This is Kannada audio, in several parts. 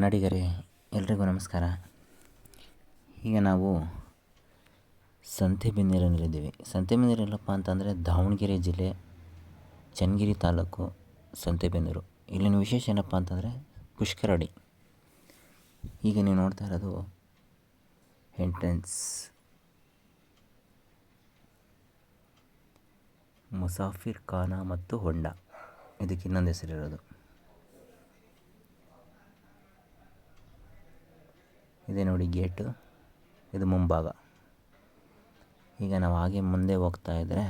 ಕನ್ನಡಿಗರೇ, ಎಲ್ರಿಗೂ ನಮಸ್ಕಾರ. ಈಗ ನಾವು ಸಂತೆಬೆನ್ನೂರಿನಲ್ಲಿದ್ದೀವಿ ಸಂತೆಬೆನ್ನೂರು ಎಲ್ಲಪ್ಪ ಅಂತಂದರೆ ದಾವಣಗೆರೆ ಜಿಲ್ಲೆ, ಚನ್ನಗಿರಿ ತಾಲೂಕು ಸಂತೆಬೆನ್ನೂರು ಇಲ್ಲಿನ ವಿಶೇಷ ಏನಪ್ಪ ಅಂತಂದರೆ ಪುಷ್ಕರಡಿ. ಈಗ ನೀವು ನೋಡ್ತಾ ಇರೋದು ಎಂಟ್ರೆನ್ಸ್ ಮುಸಾಫಿರ್ ಖಾನ ಮತ್ತು ಹೊಂಡ. ಇದಕ್ಕೆ ಇನ್ನೊಂದು ಹೆಸರಿರೋದು. ಇದೆ ನೋಡಿ ಗೇಟು. ಇದು ಮುಂಭಾಗ. ಈಗ ನಾವು ಹಾಗೆ ಮುಂದೆ ಹೋಗ್ತಾ ಇದ್ದರೆ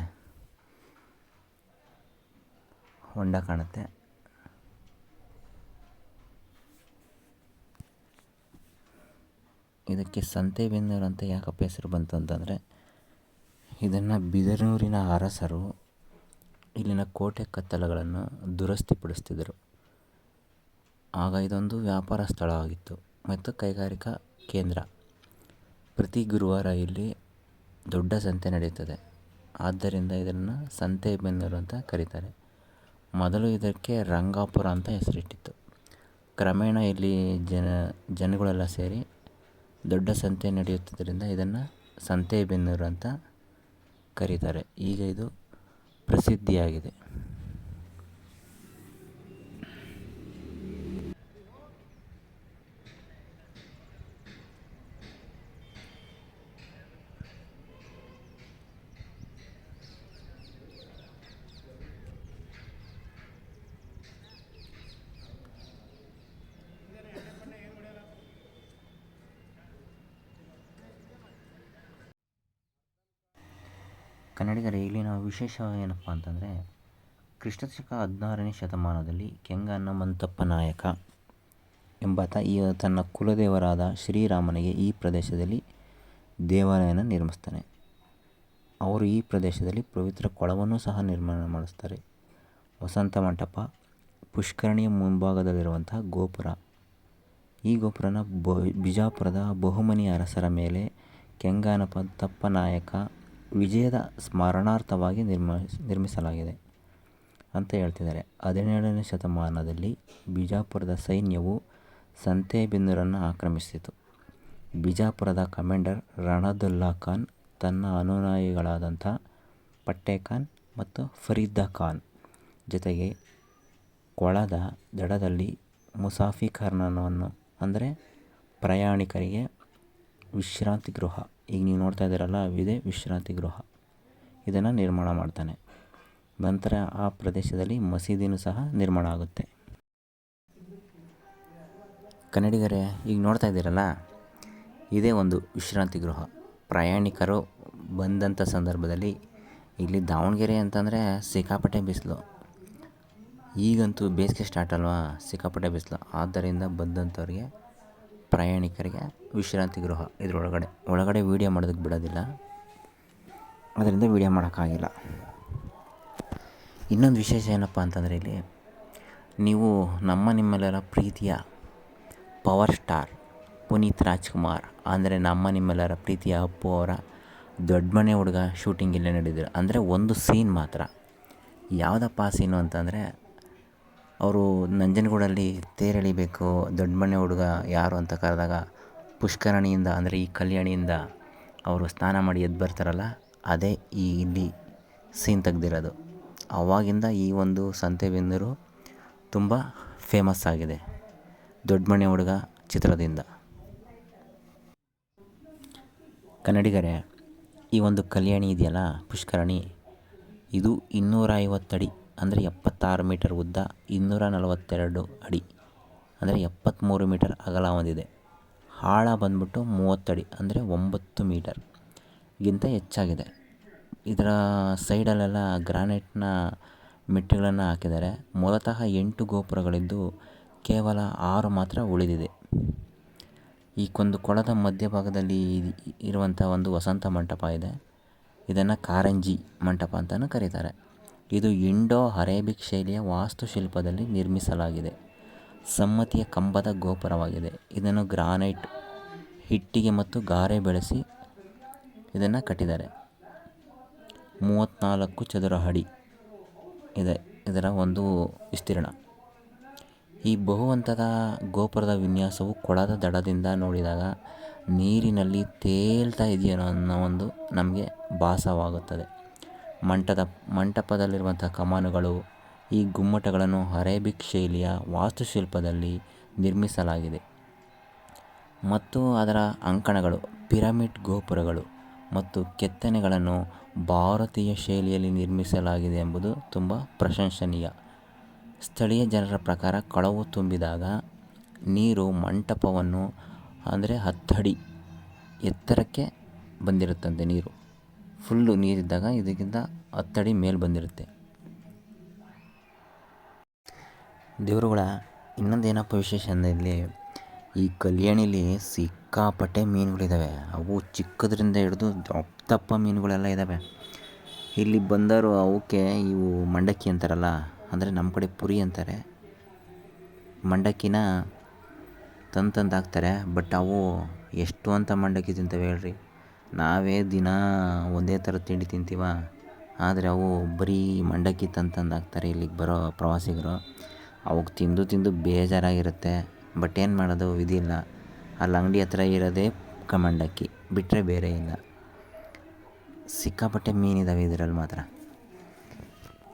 ಹೊಂಡ ಕಾಣುತ್ತೆ. ಇದಕ್ಕೆ ಸಂತೆಬೆನ್ನೂರು ಅಂತ ಯಾಕಪ್ಪ ಹೆಸರು ಬಂತು ಅಂತಂದರೆ, ಇದನ್ನು ಬಿದರೂರಿನ ಅರಸರು ಇಲ್ಲಿನ ಕೋಟೆ ಕತ್ತಲಗಳನ್ನು ದುರಸ್ತಿಪಡಿಸ್ತಿದ್ದರು ಆಗ ಇದೊಂದು ವ್ಯಾಪಾರ ಸ್ಥಳವಾಗಿತ್ತು. ಮತ್ತು ಕೈಗಾರಿಕಾ ಕೇಂದ್ರ. ಪ್ರತಿ ಗುರುವಾರ ಇಲ್ಲಿ ದೊಡ್ಡ ಸಂತೆ ನಡೆಯುತ್ತದೆ. ಆದ್ದರಿಂದ ಇದನ್ನು ಸಂತೆ ಬೆನ್ನೂರು ಅಂತ ಕರೀತಾರೆ. ಮೊದಲು ಇದಕ್ಕೆ ರಂಗಾಪುರ ಅಂತ ಹೆಸರಿಟ್ಟಿತ್ತು. ಕ್ರಮೇಣ ಇಲ್ಲಿ ಜನ, ಜನಗಳೆಲ್ಲ ಸೇರಿ ದೊಡ್ಡ ಸಂತೆ ನಡೆಯುತ್ತಿದ್ದರಿಂದ ಇದನ್ನು ಸಂತೆ ಬೆನ್ನೂರು ಅಂತ ಕರೀತಾರೆ. ಈಗ ಇದು ಪ್ರಸಿದ್ಧಿಯಾಗಿದೆ. ಕನ್ನಡಿಗರೇ ಇಲ್ಲಿನ ವಿಶೇಷ ಏನಪ್ಪ ಅಂತಂದರೆ ಕ್ರಿಸ್ತಶಕ ಹದಿನಾರನೇ ಶತಮಾನದಲ್ಲಿ ಕೆಂಗಣ್ಣ ಮಂತಪ್ಪ ನಾಯಕ ಎಂಬಾತ ಈ ತನ್ನ ಕುಲದೇವರಾದ ಶ್ರೀರಾಮನಿಗೆ ಈ ಪ್ರದೇಶದಲ್ಲಿ ದೇವಾಲಯನ ನಿರ್ಮಿಸ್ತಾನೆ. ಅವರು ಈ ಪ್ರದೇಶದಲ್ಲಿ ಪವಿತ್ರ ಕೊಳವನ್ನು ಸಹ ನಿರ್ಮಾಣ ಮಾಡಿಸ್ತಾರೆ. ವಸಂತ ಮಂಟಪ, ಪುಷ್ಕರಣಿಯ ಮುಂಭಾಗದಲ್ಲಿರುವಂತಹ ಗೋಪುರ. ಈ ಗೋಪುರನ ಬ, ಬಿಜಾಪುರದ ಬಹುಮನಿ ಅರಸರ ಮೇಲೆ ಕೆಂಗನಪಂತಪ್ಪ ನಾಯಕ ವಿಜಯದ ಸ್ಮರಣಾರ್ಥವಾಗಿ ನಿರ್ಮಿಸಿ ನಿರ್ಮಿಸಲಾಗಿದೆ ಅಂತ ಹೇಳ್ತಿದ್ದಾರೆ. ಹದಿನೇಳನೇ ಶತಮಾನದಲ್ಲಿ ಬಿಜಾಪುರದ ಸೈನ್ಯವು ಸಂತೆಬೆನ್ನೂರನ್ನು ಆಕ್ರಮಿಸಿತು. ಬಿಜಾಪುರದ ಕಮಾಂಡರ್ ರಣದುಲ್ಲಾ ಖಾನ್, ತನ್ನ ಅನುನಾಯಿಗಳಾದಂಥ ಪಟ್ಟೆ ಖಾನ್ ಮತ್ತು ಫರೀದಾ ಖಾನ್ ಜೊತೆಗೆ ಕೊಳದ ದಡದಲ್ಲಿ ಮುಸಾಫಿರ್ಖಾನವನ್ನು ಅಂದರೆ ಪ್ರಯಾಣಿಕರಿಗೆ ವಿಶ್ರಾಂತಿ ಗೃಹ ಈಗ ನೀವು ನೋಡ್ತಾ ಇದ್ದೀರಲ್ಲ ಇದೇ ವಿಶ್ರಾಂತಿ ಗೃಹ. ಇದನ್ನು ನಿರ್ಮಾಣ ಮಾಡ್ತಾನೆ. ನಂತರ ಆ ಪ್ರದೇಶದಲ್ಲಿ ಮಸೀದಿನೂ ಸಹ ನಿರ್ಮಾಣ ಆಗುತ್ತೆ. ಕನ್ನಡಿಗರೇ, ಈಗ ನೋಡ್ತಾ ಇದ್ದೀರಲ್ಲ, ಇದೇ ಒಂದು ವಿಶ್ರಾಂತಿ ಗೃಹ. ಪ್ರಯಾಣಿಕರು ಬಂದಂಥ ಸಂದರ್ಭದಲ್ಲಿ ಇಲ್ಲಿ ದಾವಣಗೆರೆ ಅಂತಂದರೆ ಸಿಕ್ಕಾಪಟ್ಟೆ ಬಿಸಿಲು. ಈಗಂತೂ ಬೇಸಿಗೆ ಸ್ಟಾರ್ಟ್ ಅಲ್ವಾ, ಸಿಕ್ಕಾಪಟ್ಟೆ ಬಿಸಿಲು. ಆದ್ದರಿಂದ ಬಂದಂಥವ್ರಿಗೆ ಪ್ರಯಾಣಿಕರಿಗೆ ವಿಶ್ರಾಂತಿ ಗೃಹ ಇದರೊಳಗಡೆ. ಒಳಗಡೆ ವೀಡಿಯೋ ಮಾಡೋದಕ್ಕೆ ಬಿಡೋದಿಲ್ಲ. ಅದರಿಂದ ವೀಡಿಯೋ ಮಾಡೋಕ್ಕಾಗಿಲ್ಲ. ಇನ್ನೊಂದು ವಿಶೇಷ ಏನಪ್ಪ ಅಂತಂದರೆ ಇಲ್ಲಿ, ನೀವು ನಮ್ಮ ನಿಮ್ಮೆಲ್ಲರ ಪ್ರೀತಿಯ ಪವರ್ ಸ್ಟಾರ್ ಪುನೀತ್ ರಾಜ್ಕುಮಾರ್. ಅಂದರೆ ನಮ್ಮ ನಿಮ್ಮೆಲ್ಲರ ಪ್ರೀತಿಯ ಅಪ್ಪು ಅವರ ದೊಡ್ಡ ಮನೆ ಹುಡುಗ ಶೂಟಿಂಗ್ ಇಲ್ಲೇ ನಡೆದಿದೆ ಅಂದರೆ ಒಂದು ಸೀನ್ ಮಾತ್ರ. ಯಾವುದಪ್ಪ ಸೀನು ಅಂತಂದರೆ ಅವರು ನಂಜನಗೂಡಲ್ಲಿ ತೇರೆಳಿಬೇಕು, ದೊಡ್ಡ ಮನೆ ಹುಡುಗ ಯಾರು ಅಂತ ಕರೆದಾಗ ಪುಷ್ಕರಣಿಯಿಂದ, ಅಂದರೆ ಈ ಕಲ್ಯಾಣಿಯಿಂದ ಅವರು ಸ್ನಾನ ಮಾಡಿ ಎದ್ದು ಬರ್ತಾರಲ್ಲ, ಅದೇ ಈ ಇಲ್ಲಿ ಸೀನ್ ತೆಗ್ದಿರೋದು. ಆವಾಗಿಂದ ಈ ಒಂದು ಸಂತೆಬೆನ್ನೂರು ತುಂಬ ಫೇಮಸ್ ಆಗಿದೆ, ದೊಡ್ಡ ಮನೆ ಹುಡುಗ ಚಿತ್ರದಿಂದ. ಕನ್ನಡಿಗರೇ, ಈ ಒಂದು ಕಲ್ಯಾಣಿ ಇದೆಯಲ್ಲ ಪುಷ್ಕರಣಿ, ಇದು ಇನ್ನೂರ ಐವತ್ತಡಿ ಅಂದರೆ ಎಪ್ಪತ್ತಾರು ಮೀಟರ್ ಉದ್ದ ಇನ್ನೂರ ನಲವತ್ತೆರಡು ಅಡಿ, ಅಂದರೆ ಎಪ್ಪತ್ತ್ಮೂರು ಮೀಟರ್ ಅಗಲ ಹೊಂದಿದೆ. ಆಳ ಬಂದ್ಬಿಟ್ಟು ಮೂವತ್ತಡಿ, ಅಂದರೆ ಒಂಬತ್ತು ಮೀಟರ್ ಗಿಂತ ಹೆಚ್ಚಾಗಿದೆ. ಇದರ ಸೈಡಲ್ಲೆಲ್ಲ ಗ್ರಾನೈಟ್ನ ಮೆಟ್ಟುಗಳನ್ನು ಹಾಕಿದ್ದಾರೆ. ಮೂಲತಃ ಎಂಟು ಗೋಪುರಗಳಿದ್ದು ಕೇವಲ ಆರು ಮಾತ್ರ ಉಳಿದಿದೆ. ಈ ಕೊಂದು ಕೊಳದ ಮಧ್ಯಭಾಗದಲ್ಲಿ ಇರುವಂಥ ಒಂದು ವಸಂತ ಮಂಟಪ ಇದೆ. ಇದನ್ನು ಕಾರಂಜಿ ಮಂಟಪ ಅಂತಲೂ ಕರೀತಾರೆ. ಇದು ಇಂಡೋ ಅರೇಬಿಕ್ ಶೈಲಿಯ ವಾಸ್ತುಶಿಲ್ಪದಲ್ಲಿ ನಿರ್ಮಿಸಲಾಗಿದೆ. ಸಮ್ಮತಿಯ ಕಂಬದ ಗೋಪುರವಾಗಿದೆ. ಇದನ್ನು ಗ್ರಾನೈಟ್, ಹಿಟ್ಟಿಗೆ ಮತ್ತು ಗಾರೆ ಬೆಳೆಸಿ ಇದನ್ನು ಕಟ್ಟಿದ್ದಾರೆ. ಮೂವತ್ತ್ನಾಲ್ಕು ಚದರ ಅಡಿ ಇದೆ ಇದರ ಒಂದು ವಿಸ್ತೀರ್ಣ. ಈ ಬಹುಹಂತದ ಗೋಪುರದ ವಿನ್ಯಾಸವು ಕೊಳದ ದಡದಿಂದ ನೋಡಿದಾಗ ನೀರಿನಲ್ಲಿ ತೇಲ್ತಾ ಇದೆಯೋ ಅನ್ನೋ ಒಂದು ನಮಗೆ ಭಾಸವಾಗುತ್ತದೆ. ಮಂಟದ ಮಂಟಪದಲ್ಲಿರುವಂಥ ಕಮಾನುಗಳು ಈ ಗುಮ್ಮಟಗಳನ್ನು ಅರೇಬಿಕ್ ಶೈಲಿಯ ವಾಸ್ತುಶಿಲ್ಪದಲ್ಲಿ ನಿರ್ಮಿಸಲಾಗಿದೆ. ಮತ್ತು ಅದರ ಅಂಕಣಗಳು ಪಿರಮಿಡ್ ಗೋಪುರಗಳು ಮತ್ತು ಕೆತ್ತನೆಗಳನ್ನು ಭಾರತೀಯ ಶೈಲಿಯಲ್ಲಿ ನಿರ್ಮಿಸಲಾಗಿದೆ ಎಂಬುದು ತುಂಬ ಪ್ರಶಂಸನೀಯ. ಸ್ಥಳೀಯ ಜನರ ಪ್ರಕಾರ ಕಳವು ತುಂಬಿದಾಗ ನೀರು ಮಂಟಪವನ್ನು, ಅಂದರೆ ಹತ್ತಡಿ ಎತ್ತರಕ್ಕೆ ಬಂದಿರುತ್ತಂತೆ ನೀರು. ಫುಲ್ಲು ನೀರಿದ್ದಾಗ ಇದಕ್ಕಿಂತ ಹತ್ತಡಿ ಮೇಲೆ ಬಂದಿರುತ್ತೆ. ದೇವರುಗಳ ಇನ್ನೊಂದು ಏನಪ್ಪ ವಿಶೇಷ ಅಂದರೆ ಇಲ್ಲಿ ಈ ಕಲ್ಯಾಣಿಲಿ ಸಿಕ್ಕಾಪಟ್ಟೆ ಮೀನುಗಳಿದ್ದಾವೆ ಅವು ಚಿಕ್ಕದ್ರಿಂದ ಹಿಡಿದು ದಪ್ಪ ಮೀನುಗಳೆಲ್ಲ ಇದ್ದಾವೆ ಇಲ್ಲಿ ಬಂದರು ಅವಕ್ಕೆ ಇವು ಮಂಡಕ್ಕಿ ಅಂತಾರಲ್ಲ, ಅಂದರೆ ನಮ್ಮ ಕಡೆ ಪುರಿ ಅಂತಾರೆ. ಮಂಡಕ್ಕಿನ ತಂದು ತಂದು ಹಾಕ್ತಾರೆ, ಬಟ್ ಅವು ಎಷ್ಟು ಅಂತ ಮಂಡಕ್ಕಿ ತಿಂತವೆ ಹೇಳ್ರಿ. ನಾವೇ ದಿನ ಒಂದೇ ಥರ ತಿಂಡಿ ತಿಂತೀವ. ಆದರೆ ಅವು ಬರೀ ಮಂಡಕ್ಕಿ ತಂತಂದು ತಂದು ಹಾಕ್ತಾರೆ ಇಲ್ಲಿಗೆ ಬರೋ ಪ್ರವಾಸಿಗರು. ಅವಕ್ಕೆ ತಿಂದು ತಿಂದು ಬೇಜಾರಾಗಿರುತ್ತೆ. ಬಟ್ ಏನು ಮಾಡೋದು ಇಲ್ಲ ಅಲ್ಲಿ ಅಂಗಡಿ ಹತ್ರ ಇರೋದೇ ಕ ಮಂಡಕ್ಕಿ ಬಿಟ್ಟರೆ ಬೇರೆ ಇಲ್ಲ. ಸಿಕ್ಕಾಪಟ್ಟೆ ಮೀನಿದ್ದಾವೆ ಇದರಲ್ಲಿ ಮಾತ್ರ.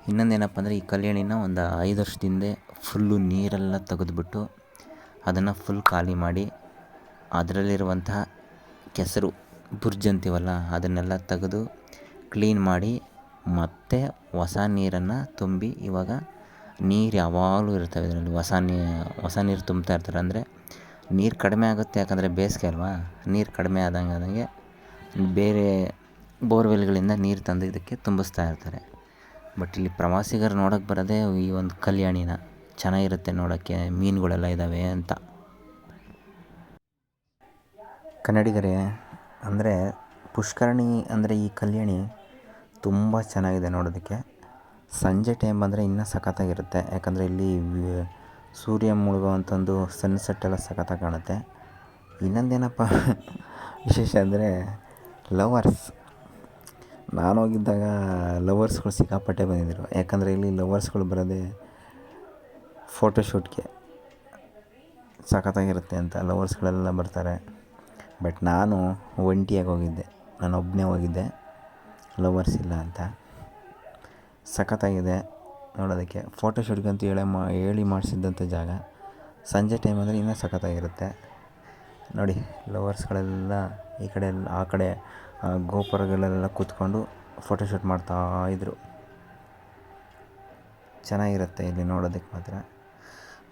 ಇನ್ನೊಂದು ಏನಪ್ಪ ಅಂದರೆ ಈ ಕಲ್ಯಾಣಿನ ಒಂದು ಐದು ವರ್ಷದಿಂದ ಫುಲ್ಲು ನೀರೆಲ್ಲ ತೆಗೆದುಬಿಟ್ಟು ಅದನ್ನು ಫುಲ್ ಖಾಲಿ ಮಾಡಿ, ಅದರಲ್ಲಿರುವಂತಹ ಕೆಸರು ಬುರ್ಜ್ ಅಂತೀವಲ್ಲ ಅದನ್ನೆಲ್ಲ ತೆಗೆದು ಕ್ಲೀನ್ ಮಾಡಿ ಮತ್ತೆ ಹೊಸ ನೀರನ್ನು ತುಂಬಿ ಇವಾಗ ನೀರು ಯಾವಾಗಲೂ ಇರ್ತವೆ ಇದರಲ್ಲಿ. ಹೊಸ ನೀ, ಹೊಸ ನೀರು ತುಂಬ್ತಾ ಇರ್ತಾರೆ. ಅಂದರೆ ನೀರು ಕಡಿಮೆ ಆಗುತ್ತೆ ಯಾಕಂದರೆ ಬೇಸಿಗೆ ಅಲ್ವಾ? ನೀರು ಕಡಿಮೆ ಆದಂಗೆ ಆದಂಗೆ ಬೇರೆ ಬೋರ್ವೆಲ್ಗಳಿಂದ ನೀರು ತಂದು ಇದಕ್ಕೆ ತುಂಬಿಸ್ತಾ ಇರ್ತಾರೆ. ಬಟ್ ಇಲ್ಲಿ ಪ್ರವಾಸಿಗರು ನೋಡೋಕ್ಕೆ ಬರೋದೇ ಈ ಒಂದು ಕಲ್ಯಾಣಿನ. ಚೆನ್ನಾಗಿರುತ್ತೆ ನೋಡೋಕ್ಕೆ, ಮೀನುಗಳೆಲ್ಲ ಇದ್ದಾವೆ ಅಂತ. ಕನ್ನಡಿಗರೇ ಅಂದರೆ ಪುಷ್ಕರಣಿ ಅಂದರೆ ಈ ಕಲ್ಯಾಣಿ ತುಂಬ ಚೆನ್ನಾಗಿದೆ ನೋಡೋದಕ್ಕೆ. ಸಂಜೆ ಟೈಮ್ ಬಂದರೆ ಇನ್ನೂ ಸಖತ್ತಾಗಿರುತ್ತೆ. ಯಾಕಂದರೆ ಇಲ್ಲಿ ಸೂರ್ಯ ಸೂರ್ಯ ಮುಳುಗುವಂಥದ್ದು ಸನ್ಸೆಟ್ ಎಲ್ಲ ಸಖತ್ತಾಗಿ ಕಾಣುತ್ತೆ. ಇನ್ನೊಂದೇನಪ್ಪ ವಿಶೇಷ ಅಂದರೆ ಲವರ್ಸ್ ನಾನು ಹೋಗಿದ್ದಾಗ ಲವರ್ಸ್ಗಳು ಸಿಕ್ಕಾಪಟ್ಟೆ ಬಂದಿದ್ದರು ಯಾಕಂದರೆ ಇಲ್ಲಿ ಲವರ್ಸ್ಗಳು ಬರೋದೇ ಫೋಟೋಶೂಟ್ಗೆ ಸಖತ್ತಾಗಿರುತ್ತೆ ಅಂತ. ಲವರ್ಸ್ಗಳೆಲ್ಲ ಬರ್ತಾರೆ. ಬಟ್ ನಾನು ಒಂಟಿಯಾಗಿ ಹೋಗಿದ್ದೆ. ನಾನು ಒಬ್ಬನೇ ಹೋಗಿದ್ದೆ. ಲವರ್ಸ್ ಇಲ್ಲ ಅಂತ. ಸಖತ್ತಾಗಿದೆ ನೋಡೋದಕ್ಕೆ. ಫೋಟೋಶೂಟ್ಗಂತೂ ಹೇಳಿ ಮಾ, ಹೇಳಿ ಮಾಡಿಸಿದ್ದಂಥ ಜಾಗ. ಸಂಜೆ ಟೈಮ್ ಅಂದರೆ ಇನ್ನೂ ಸಖತ್ತಾಗಿರುತ್ತೆ. ನೋಡಿ ಲವರ್ಸ್ಗಳೆಲ್ಲ ಈ ಕಡೆ ಎಲ್ಲ ಆ ಕಡೆ ಗೋಪುರಗಳೆಲ್ಲ ಕೂತ್ಕೊಂಡು ಫೋಟೋಶೂಟ್ ಮಾಡ್ತಾ ಇದ್ದರು ಚೆನ್ನಾಗಿರುತ್ತೆ ಇಲ್ಲಿ ನೋಡೋದಕ್ಕೆ ಮಾತ್ರ.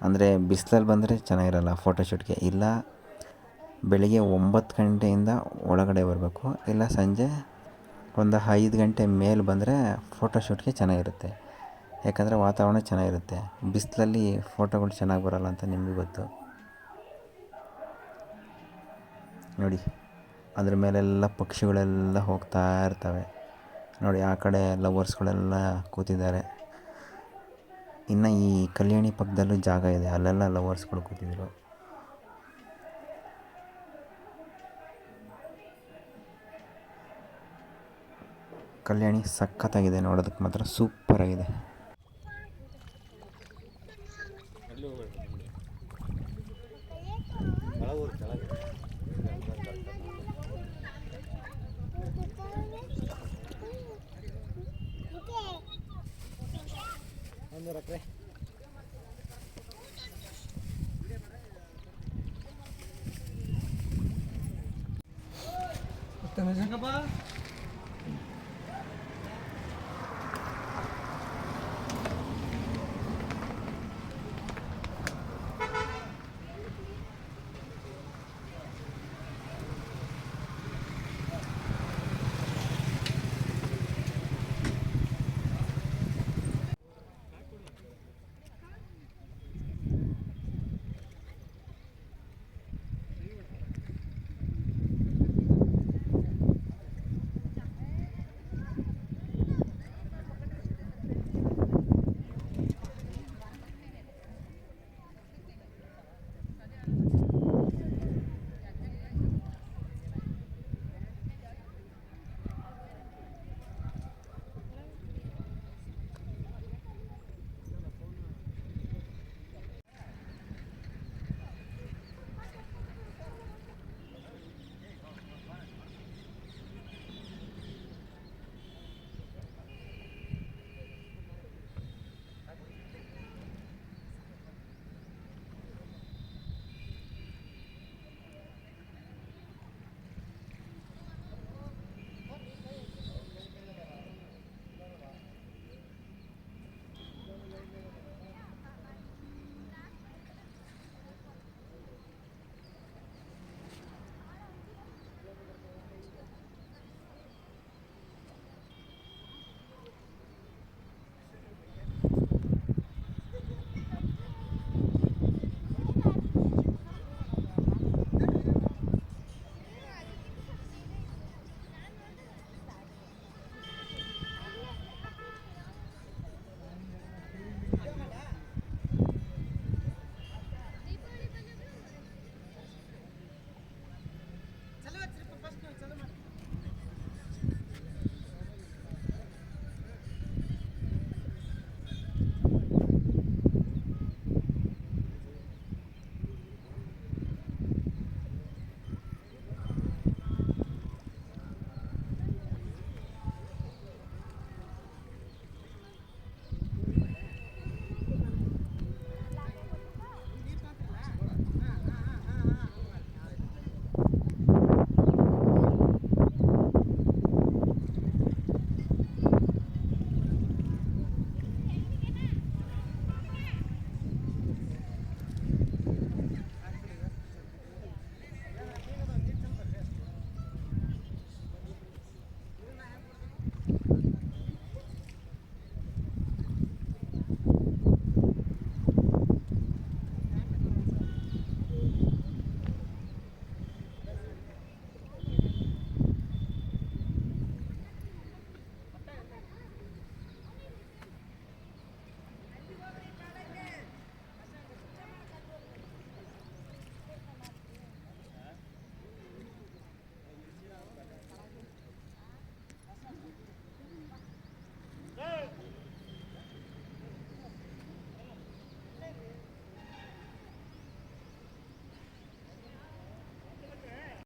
ಅಂದರೆ ಬಿಸಿಲಲ್ಲಿ ಬಂದರೆ ಚೆನ್ನಾಗಿರಲ್ಲ ಫೋಟೋಶೂಟ್ಗೆ ಇಲ್ಲ. ಬೆಳಿಗ್ಗೆ ಒಂಬತ್ತು ಗಂಟೆಯಿಂದ ಒಳಗಡೆ ಬರಬೇಕು. ಇಲ್ಲ ಸಂಜೆ ಒಂದು ಐದು ಗಂಟೆ ಮೇಲೆ ಬಂದರೆ ಫೋಟೋಶೂಟ್ಗೆ ಚೆನ್ನಾಗಿರುತ್ತೆ. ಯಾಕಂದರೆ ವಾತಾವರಣ ಚೆನ್ನಾಗಿರುತ್ತೆ. ಬಿಸಿಲಲ್ಲಿ ಫೋಟೋಗಳು ಚೆನ್ನಾಗಿ ಬರೋಲ್ಲ ಅಂತ ನಿಮಗೆ ಗೊತ್ತು. ನೋಡಿ, ಅದ್ರ ಮೇಲೆಲ್ಲ ಪಕ್ಷಿಗಳೆಲ್ಲ ಹೋಗ್ತಾ ಇರ್ತವೆ. ನೋಡಿ, ಆ ಕಡೆ ಲವರ್ಸ್ಗಳೆಲ್ಲ ಕೂತಿದ್ದಾರೆ. ಇನ್ನು ಈ ಕಲ್ಯಾಣಿ ಪಕ್ಕದಲ್ಲೂ ಜಾಗ ಇದೆ. ಅಲ್ಲೆಲ್ಲ ಲವರ್ಸ್ಗಳು ಕೂತಿದ್ರು. ಕಲ್ಯಾಣಿ ಸಖತ್ತಾಗಿದೆ ನೋಡೋದಕ್ಕೆ ಮಾತ್ರ ಸೂಪರಾಗಿದೆ.